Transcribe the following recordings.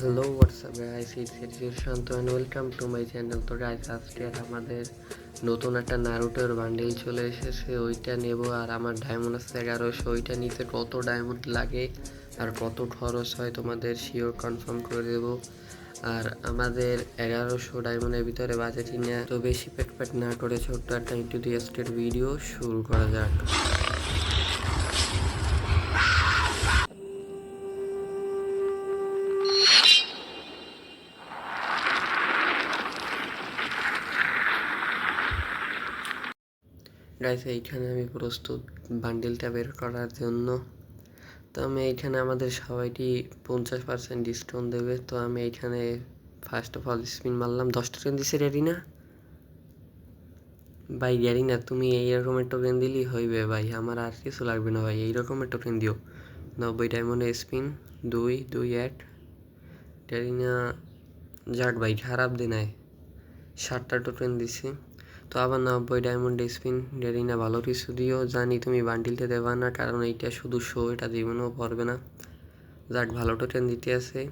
Hello what's up guys it's it's your Shanto and welcome to my channel তো guys আজকে আমাদের নতুন একটা নারুটোর বান্ডিল চলে এসেছে। ওইটা নেব আর আমার ডায়মন্ড আছে। এগারোশো ওইটা নিতে কত ডায়মন্ড লাগে আর কত খরচ হয় তোমাদের শিওর কনফার্ম করে দেবো। আর আমাদের এগারোশো ডায়মন্ডের ভিতরে বাজেটই না তো বেশি পেট পেট না করে ছোট্ট একটা ইন্টুডিয়াস্টের ভিডিও শুরু করা যাক। গাইস এইখানে আমি প্রস্তুত বান্ডিলটা বের করার জন্য। তো আমি এইখানে আমাদের সবাইটি পঞ্চাশ পার্সেন্ট ডিসকাউন্ট দেবে। তো আমি এইখানে ফার্স্ট অফ অল স্পিন মারলাম। দশ টোকেন দিছে রেডি না? ভাই রেডি না। তুমি এই রকমের টোকেন দিলেই হইবে ভাই। আমার আর কিছু লাগবে না ভাই। এই রকমের টোকেন দিও। নব্বই ডায়মন্ডে স্পিন দুই দুই, এক। রেডি না? যাক ভাই, খারাপ দিনায় ষাটটা টোকেন দিছি। তো আবার নব্বই ডায়মন্ড, স্পিন ডেরিনা ভালো কিছু দিও। জানি তুমি বান্ডিলতে দেবা না, কারণ এইটা শুধু শো এটা জীবনেও পড়বে না। যাক, ভালো টোকেন দিতে আছে।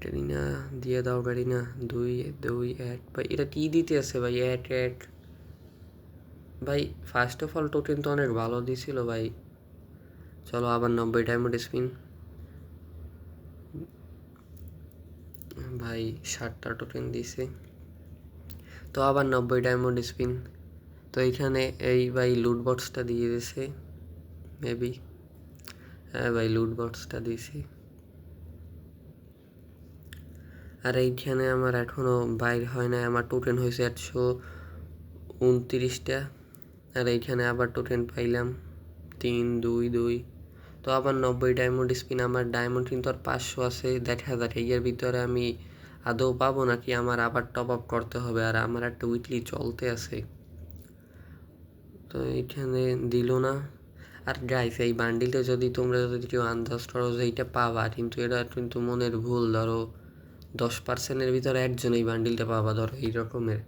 ডেরিনা দিয়ে দাও গাড়ি না। দুই দুই, এক, ভাই, এটা কি দিতে আছে, ভাই? এক এক। ভাই ফার্স্ট অফ অল টোকেন তো অনেক ভালো দিছিল, ভাই। চলো, আবার নব্বই ডায়মন্ড, স্পিন। ভাই, ষাটটা টোকেন দিছে। তো আবার নব্বই ডায়মন্ড স্পিন তো এইখানে এই ভাই লুট বক্সটা দিয়ে দিয়েছে মেবি হ্যাঁ ভাই লুট বক্সটা দিয়েছি আর এইখানে আমার এখনও বাইর হয় না আমার টোকেন হয়েছে একশো উনত্রিশটা। আর এইখানে আবার টোকেন পাইলাম তিন, দুই দুই। তো আবার নব্বই ডায়মন্ড স্পিন আমার ডায়মন্ড কিন্তু আর পাঁচশো আছে। দেখা যাক, এর ভিতরে আমি আদৌ পাবো নাকি আমার আবার টপ আপ করতে হবে? আর আমার একটা উইকলি চলতে আছে। তো এইখানে দিল না। আর গাইস এই বান্ডিলটা যদি তোমরা যদি কেউ আন্দাজ করো যে এইটা পাবা, কিন্তু এটা কিন্তু মনের ভুল, ধরো দশ পার্সেন্টের ভিতরে একজন এই বান্ডিলটা পাবা, ধরো এই রকমের।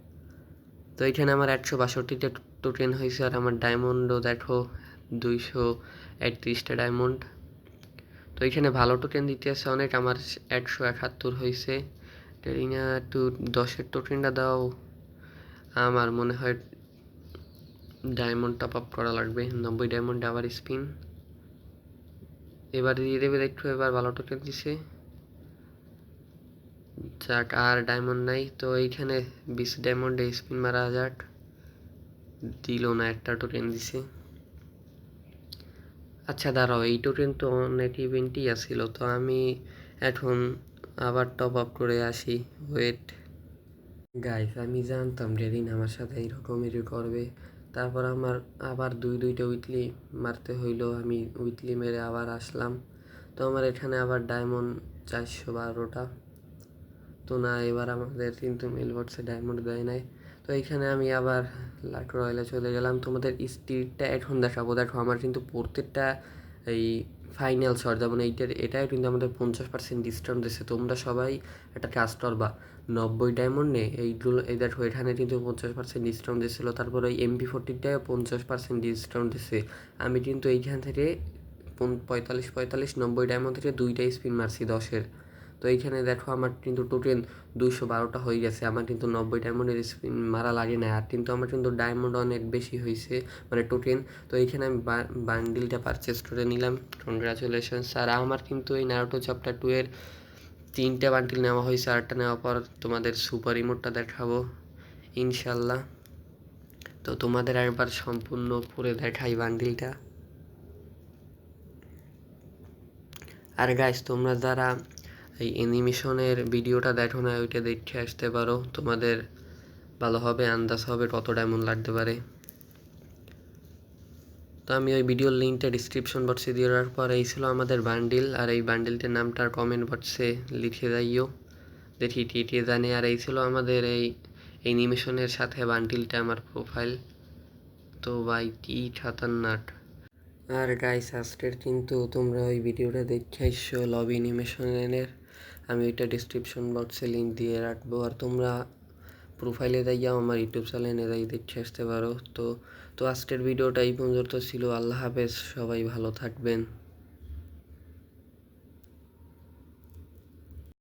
তো এইখানে আমার একশো বাষট্টিটা টোকেন হয়েছে, আর আমার ডায়মন্ডও দেখো, দুইশো একত্রিশটা ডায়মন্ড তো এখানে ভালো টোকেন দিতে আছে অনেক, আমার একশো একাত্তর হয়েছে। টেরিনা একটু দশের টোকেনটা দাও। আমার মনে হয় ডায়মন্ড টপ আপ করা লাগবে, নব্বই ডায়মন্ড আবার স্পিন এবার দিয়ে দেবে একটু, এবার ভালো টোকেন দিছে। যাক, আর ডায়মন্ড নাই, তো এইখানে বিশ ডায়মন্ডে স্পিন মারা যাক। দিল না, একটা টোকেন দিছে। আচ্ছা দাঁড়াও, এই টোকেন তো অনেক ইভেন্টই আসছিল তো আমি এখন আবার টপ আপ করে আসি। ওয়েট গাইস আমি জানতাম যেদিন আমার সাথে এইরকমেরই করবে। তারপর আমার আবার দুই, দুইটা উইকলি মারতে হইল, আমি উইকলি মেরে আবার আসলাম। তো আমার এখানে আবার ডায়মন্ড চারশো বারোটা। তো না, এবার আমাদের কিন্তু মেলবক্সে ডায়মন্ড দেয় নাই। তো এইখানে আমি আবার লাট রয়্যালে চলে গেলাম। তোমাদের স্টিলটা এখন দেখাবো। দেখো, আমার কিন্তু প্রত্যেকটা এই ফাইনাল শট যেমন এইটার এটাই কিন্তু আমাদের পঞ্চাশ পার্সেন্ট ডিসকাউন্ট দিচ্ছে তোমরা সবাই একটা কাজ বা নব্বই ডায়মন্ড নে, এইগুলো এই দেখো এখানে কিন্তু পঞ্চাশ পার্সেন্ট ডিসকাউন্ট দিচ্ছিল তারপরে ওই এমপি ফোরটিটায় পঞ্চাশ পার্সেন্ট ডিসকাউন্ট দিচ্ছে আমি কিন্তু এইখান থেকে পঁয়তাল্লিশ পঁয়তাল্লিশ, নব্বই ডায়মন্ড থেকে দুইটাই স্পিন মারছি দশের। তো এইখানে দেখো আমার কিন্তু টোটেল দুশো বারোটা হয়ে গেছে। আমার কিন্তু নব্বই ডায়মন্ডের স্পিন মারা লাগে না আর কিন্তু আমার কিন্তু ডায়মন্ড অনেক বেশি হয়েছে মানে টোটেন তো এইখানে আমি বান্ডিলটা পারচেস করে নিলাম। কনগ্রাচুলেশনস আর আমার কিন্তু এই নারোটো চ্যাপ্টার টু এর তিনটে বান্ডিল নেওয়া হয়েছে। আরটা নেওয়ার পর তোমাদের সুপার ইমোটটা দেখাবো, ইনশাল্লাহ। তো তোমাদের একবার সম্পূর্ণ পরে দেখাই বান্ডিলটা আর গাইস তোমরা যারা এই অ্যানিমেশনের ভিডিওটা দেখো না, ওইটা দেখে আসতে পারো। তোমাদের ভালো হবে, আন্দাজ হবে কত ডায়মন্ড লাগতে পারে। তো আমি ওই ভিডিওর লিঙ্কটা ডিসক্রিপশন বক্সে দিয়ে দেওয়ার পর এই ছিল আমাদের বান্ডিল আর এই বান্ডিলটির নামটার কমেন্ট বক্সে লিখে যাইও দেখি টিটিয়ে জানে। আর এই ছিল আমাদের এই অ্যানিমেশনের সাথে বান্ডিলটা আমার প্রোফাইল তো ভাই, কি খাতারনাক। আর গাইস আজকের কিন্তু তোমরা ওই ভিডিওটা দেখে আসছো লবি অ্যানিমেশনের আমি ওইটা ডিসক্রিপশন বক্সে লিঙ্ক দিয়ে রাখব। আর তোমরা প্রোফাইলে যাইয়াও আমার ইউটিউব চ্যানেলে যাই, দেখে আসতে পারো। তো তো আজকের ভিডিওটা এই পর্যন্ত ছিল। আল্লাহ হাফেজ, সবাই ভালো থাকবেন।